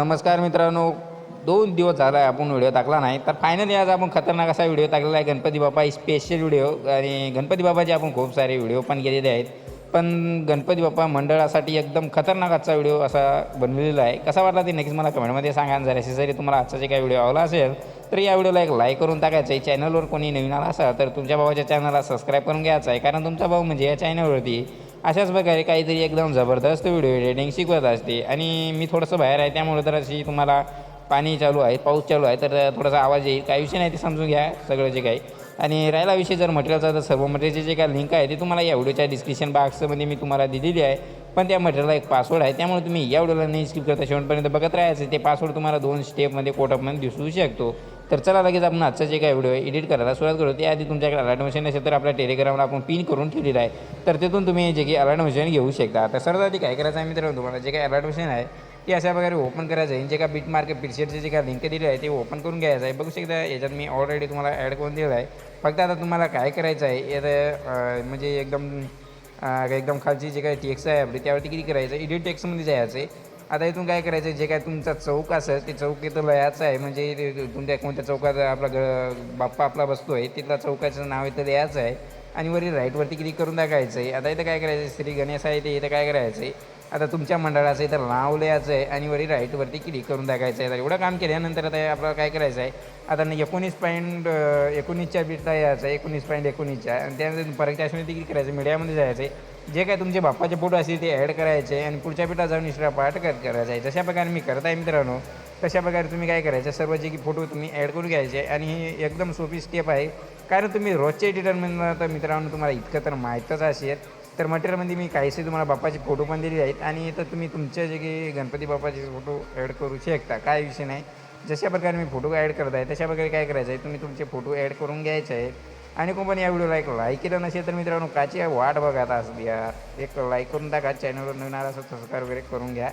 नमस्कार मित्रांनो. दोन दिवस झाला आहे आपण व्हिडिओ टाकला नाही. तर फायनली आज आपण खतरनाक असा व्हिडिओ टाकलेला आहे गणपती बाप्पा स्पेशल व्हिडिओ आणि गणपती बाप्पाचे आपण खूप सारे व्हिडिओ पण केलेले आहेत. पण गणपती बाप्पा मंडळासाठी एकदम खतरनाक आजचा व्हिडिओ असा बनवलेला आहे. कसा वाटला ते नक्कीच मला कमेंटमध्ये सांगा. जर असे जरी तुम्हाला आजचा जे काही व्हिडिओ आवडला असेल तर या व्हिडिओला एक लाईक करून टाकायचं आहे. चॅनलवर कोणी नवीन आला असा तर तुमच्या भावाच्या चॅनलला सबस्क्राईब करून घ्यायचं आहे. कारण तुमचा भाऊ म्हणजे या चॅनलवरती अशाच प्रकारे काहीतरी एकदम जबरदस्त व्हिडिओ एडिटिंग शिकवत असते. आणि मी थोडंसं बाहेर आहे त्यामुळे तर अशी तुम्हाला पाणी चालू आहे पाऊस चालू आहे तर थोडासा आवाज येईल. काही विषय नाही ते समजून घ्या सगळं जे काही. आणि राहिला विषय जर मटेरियलचा तर सर्व मटेरियलचे जे काही लिंक आहे ते तुम्हाला या व्हिडिओच्या डिस्क्रिप्शन बॉक्समध्ये मी तुम्हाला दिलेली आहे. पण त्या मटेरियलला एक पासवर्ड आहे त्यामुळे तुम्ही या व्हिडिओला नाही स्किप करता. शेवटपर्यंत बघत राहायचं ते पासवर्ड तुम्हाला दोन स्टेपमध्ये कोटअपमध्ये दिसू शकतो. तर चला लगेच आपण आजचं जे काय व्हिडिओ एडिट करायला सुरुवात करू त्याआधी तुमच्याकडे अलर्ट मशीन असेल तर आपल्या टेलिग्रामला आपण पिन करून ठेवलेलं आहे. तर तिथून तुम्ही जे काही अलर्ट मशीन घेऊ शकता. तर सर्वात आधी काय करायचं आहे मित्रांनो तुम्हाला जे काही अलर्ट मशीन आहे ते अशा प्रकारे ओपन करायचं आहे. जे काय बीट मार्क पिक्चरचे जे काय लिंक दिले आहे ते ओपन करून घ्यायचं आहे. बघू शकता याच्यात मी ऑलरेडी तुम्हाला ॲड करून दिलं आहे. फक्त आता तुम्हाला काय करायचं आहे याचं म्हणजे एकदम एकदम खालची जे काही टेक्स आहे आपली त्यावरती किती करायचं एडिट टेक्समध्ये जायचं आहे. आता इथून काय करायचं? जे काय तुमचा चौक असेल ते चौक इथं लयाचं आहे. म्हणजे ते तुमच्या कोणत्या चौकात आपला ग बाप्पा आपला बसतो आहे तिथला चौकाचं नाव इथं लिहायचं आहे. आणि वरी राईटवरती किती करून टाकायचं आहे? आता इथं काय करायचं? आहे श्री गणेश आहे ते इथं काय करायचं आहे? आता तुमच्या मंडळाचं इथं नाव लिहायचं आहे आणि वरी राईटवरती क्लिक करून टाकायचं आहे. तर एवढं काम केल्यानंतर आता आपल्याला काय करायचं आहे? आता न एकोणीस पॉईंट एकोणीसच्या बीटला यायचं आहे एकोणीस पॉईंट एकोणीसच्या. आणि त्यानंतर परत त्याच्यामध्ये क्लिक करायचं मीडियामध्ये जायचं आहे. जे काय तुमचे बाप्पाचे फोटो असतील ते ॲड करायचे आणि पुढच्या पिठात जाऊन इष्टा पाठ कर करायचा आहे. जशा प्रकारे मी करत आहे मित्रांनो तशा प्रकारे तुम्ही काय करायचं? सर्व जे की फोटो तुम्ही ॲड करून घ्यायचे आणि ही एकदम सोपी स्टेप आहे. कारण तुम्ही रोजच्या एडिटरमधून तर मित्रांनो तुम्हाला इतकं तर माहीतच असेल. तर मटेरियलमध्ये मी काहीसे तुम्हाला बाप्पाचे फोटो पण दिले आहेत. आणि इथं तुम्ही तुमच्या जे की गणपती बाप्पाचे फोटो ॲड करू शकता. काय विषय नाही. जशा प्रकारे मी फोटो ॲड करत आहे तशा प्रकारे काय करायचं आहे तुम्ही तुमचे फोटो ॲड करून घ्यायचे आहेत. आणि कोण पण या व्हिडिओला एक लाईक केलं नसेल तर मित्रांनो काची वाट बघा आता असं यार एक लाईक करून टाका. चॅनलवर नवीन आला असं सबस्क्राईब वगैरे करून घ्या.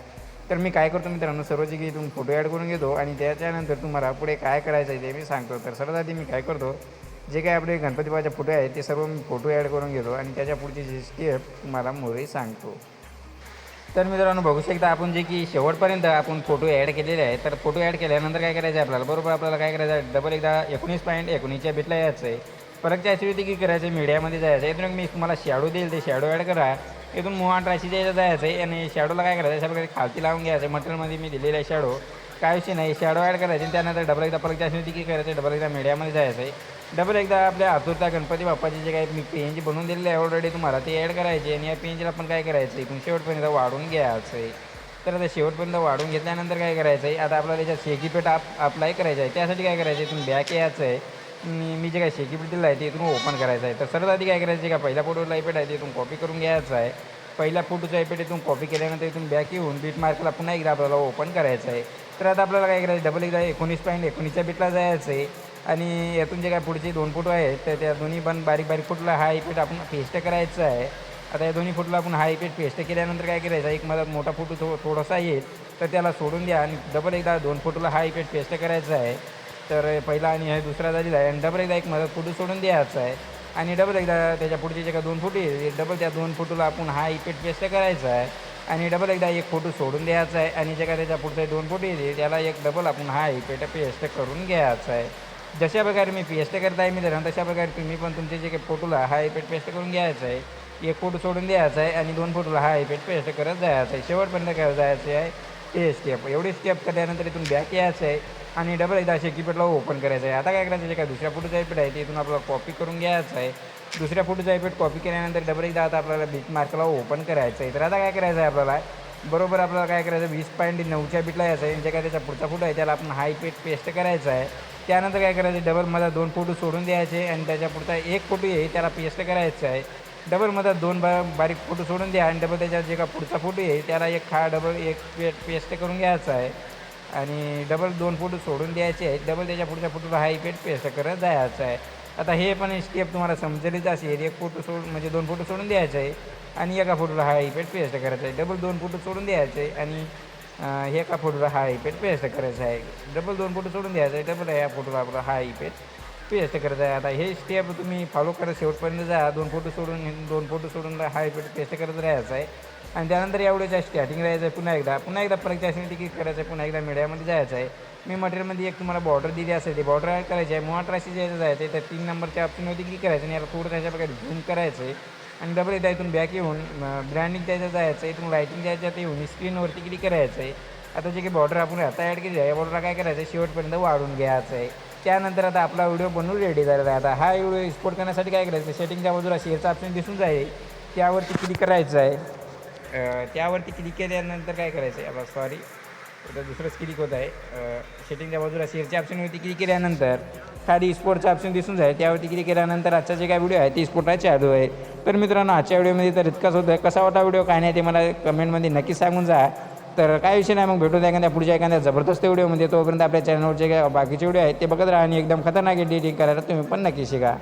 तर मी काय करतो मित्रांनो सर्व जे की तुम्ही फोटो ॲड करून घेतो आणि त्याच्यानंतर तुम्हाला पुढे काय करायचं आहे ते मी सांगतो. तर सर्वात आधी मी काय करतो जे काही आपले गणपती बाबाचे फोटो आहेत ते सर्व मी फोटो ॲड करून घेतो आणि त्याच्या पुढची जी स्टेप तुम्हाला मोरे सांगतो. तर मित्रांनो बघू शकता आपण जे की शेवटपर्यंत आपण फोटो ॲड केलेले आहे तर फोटो ॲड केल्यानंतर काय करायचं आहे आपल्याला? बरोबर आपल्याला काय करायचं आहे? डबल एकदा एकोणीस पॉईंट एकोणीसच्या बिटला यायचं आहे परत ते की करायचं आहे मीडियामध्ये जायचं आहे इथून मी तुम्हाला शॅडो देईल ते शॅडो ॲड करा. इथून मोहा अठराशे द्यायचं जायचं आहे आणि शॅडोला काय करायचं अशा प्रकारे खालती लावून घ्यायचं आहे मटेरियलमध्ये मी दिलेला आहे शॅडो काय विषय नाही. शॅडो ॲड करायचे आणि त्यानंतर डबल एकदा परत त्याच्यावरती की करायचं आहे डबल एकदा मीडियामध्ये जायचं आहे डबल एकदा आपल्या आतुरता गणपती बाप्पाचे जे काही मी पेंज बनवून दिलेले आहे ऑलरेडी तुम्हाला ते ॲड करायचे आणि या पेंजला पण काय करायचं इथून शेवटपर्यंत वाढून घ्यायचं आहे तर आता शेवटपर्यंत वाढून घेतल्यानंतर काय करायचं आहे आता आपल्याला त्याच्यात शेकीपेट आप अप्लाय करायचं आहे. त्यासाठी काय करायचं आहे इथून बॅक यायचं आहे. मी जे काय शेकीपेट दिलं आहे ते इथून ओपन करायचं आहे. तर सर्वात आधी काय करायचं आहे का? पहिला फोटोला आयपेट आहे ते इथून कॉपी करून घ्यायचं आहे. पहिल्या फोटोचा आयपेट इथून कॉपी केल्यानंतर इथून बॅक येऊन बीट मार्कला पुन्हा एकदा आपल्याला ओपन करायचं आहे. तर आता आपल्याला काय करायचं डबल एकदा एकोणीस पॉईंट एकोणीसच्या बीटला जायचं आहे. आणि यातून जे काय पुढचे दोन फोटो आहेत तर त्या दोन्ही पण बारीक बारीक फुटला हा इफेक्ट आपण पेस्ट करायचं आहे. आता या दोन्ही फुटला आपण हा इफेक्ट पेस्ट केल्यानंतर काय करायचं एक मला मोठा फुट थो थोडासा येईल तर त्याला सोडून द्या आणि डबल एकदा दोन फुटला हा इफेक्ट पेस्ट करायचा आहे. तर पहिला आणि हे दुसरा झालेला आहे आणि डबल एकदा एक मदत फुटू सोडून द्यायचा आहे. आणि डबल एकदा त्याच्या पुढचे जे का दोन फुट येईल डबल त्या दोन फुटूला आपण हा इफेक्ट पेस्ट करायचा आहे. आणि डबल एकदा एक फोटो सोडून द्यायचा आहे. आणि जे काय त्याच्या पुढचे दोन फोटो येतील त्याला एक डबल आपण हा एस पेस्ट करून घ्यायचा आहे. जशा प्रकारे मी पेस्ट करत आहे मित्रांनो तशा प्रकारे तुम्ही पण तुमचे जे काही फोटोला हा पेट पेस्ट करून घ्यायचा आहे. एक फोटो सोडून द्यायचा आहे आणि दोन फोटोला हा पेट पेस्ट करत जायचं आहे. शेवटपर्यंत काय जायचं आहे. ते स्टेप एवढी स्टेप केल्यानंतर इथून बॅक यायचं आहे. आणि डबल एकदा असे कीपॅडला ओपन करायचं आहे. आता काय करायचं? जे काय दुसऱ्या फोटोचा इफेक्ट आहे ते इथून आपल्याला कॉपी करून घ्यायचं आहे. दुसऱ्या फोटोचा जायपेट कॉपी केल्यानंतर डबल एकदा आता आपल्याला बीट मार्कला ओपन करायचं आहे. तर आता काय करायचं आहे आपल्याला? बरोबर आपल्याला काय करायचं? वीस पॉईंट नऊच्या बीटला यायचं आहे. जे काय त्याचा पुढचा फोटो आहे त्याला आपण हाय पेट पेस्ट करायचा आहे. त्यानंतर काय करायचं डबल मला दोन फोटो सोडून द्यायचे आणि त्याच्या पुढचा एक फोटो आहे त्याला पेस्ट करायचा आहे. डबलमध्ये दोन बा बारीक फोटो सोडून द्या आणि डबल त्याच्यात जे का पुढचा फोटो आहे त्याला एक खा डबल एक पे पेस्ट करून घ्यायचा आहे. आणि डबल दोन फोटो सोडून द्यायचे आहेत डबल त्याच्या पुढच्या फोटोला हाय पेट पेस्ट करत जायचं आहे. आता हे पण स्टेप तुम्हाला समजेलच असेल. एक फोटो सोड म्हणजे दोन फोटो सोडून द्यायचं आहे आणि एका फोटोला हा इफेक्ट पेस्ट करायचा आहे. डबल दोन फोटो सोडून द्यायचं आहे आणि एका फोटोला हा इफेक्ट पेस्ट करायचा आहे. डबल दोन फोटो सोडून द्यायचा आहे डबल ह्या फोटोला आपला हा इफेक्ट पेस्ट करायचा आहे. आता हे स्टेप तुम्ही फॉलो करा शेवटपर्यंत जा. दोन फोटो सोडून दोन फोटो सोडून हा इफेक्ट पेस्ट करत राहायचा आहे. आणि त्यानंतर एवढ्याच्या स्टार्टिंग राहायचं आहे. पुन्हा एकदा पुन्हा एकदा परत टिकीट करायचं आहे पुन्हा एकदा मीडियामध्ये जायचं आहे. मी मटेरियलमध्ये एक तुम्हाला बॉर्डर दिली असेल ते बॉर्डर ॲड करायची आहे. मुळात राशी जायचं जायचं आहे तर तीन नंबरच्या ऑप्शनवरती क्लिक करायचं आणि याला थोडं त्याच्या प्रकारे झूम करायचं आहे आणि डबल एकदा इथून बॅक येऊन ब्रँडिंग द्यायचं जायचं आहे इथून लायटिंग द्यायचं येऊन स्क्रीनवरती क्लिक करायचं आहे आता जे काही बॉर्डर आपण आता ॲड केली आहे या बॉर्डरला काय करायचं आहे शेवटपर्यंत वाढून घ्यायचं आहे त्यानंतर आता आपला व्हिडिओ बनवून रेडी झालेला आहे. आता हा व्हिडिओ एक्सपोर्ट करण्यासाठी काय करायचं सेटिंगच्या बाजूला शेअरचा ऑप्शन दिसून जाईल. त्यावरती क्लिक करायचं आहे त्यावरती क्लिक केल्यानंतर काय करायचं आहे आता सॉरी आता दुसरंच क्लिक होत आहे? सेटिंगच्या बाजूला शेअरच्या ऑप्शनवरती क्लिक केल्यानंतर. खाली स्पोर्टचं ऑप्शन दिसून जाईल. त्यावरती क्लिक केल्यानंतर आजचा जे काय व्हिडिओ आहे ते स्पोर्टला चालू आहे. तर मित्रांनो आजच्या व्हिडिओमध्ये तर इतकाच होतं. कसा वाटा व्हिडिओ काय नाही ते मला कमेंटमध्ये नक्की सांगून जा. तर काय विषय नाही मग भेटून एखाद्या पुढच्या एखाद्या जबरदस्त व्हिडिओमध्ये तोपर्यंत आपल्या चॅनलवरचे काय बाकीचे व्हिडिओ आहेत ते बघत राहा आणि एकदम खतरनाक एडिटिंग करायला तुम्ही पण नक्की शिका.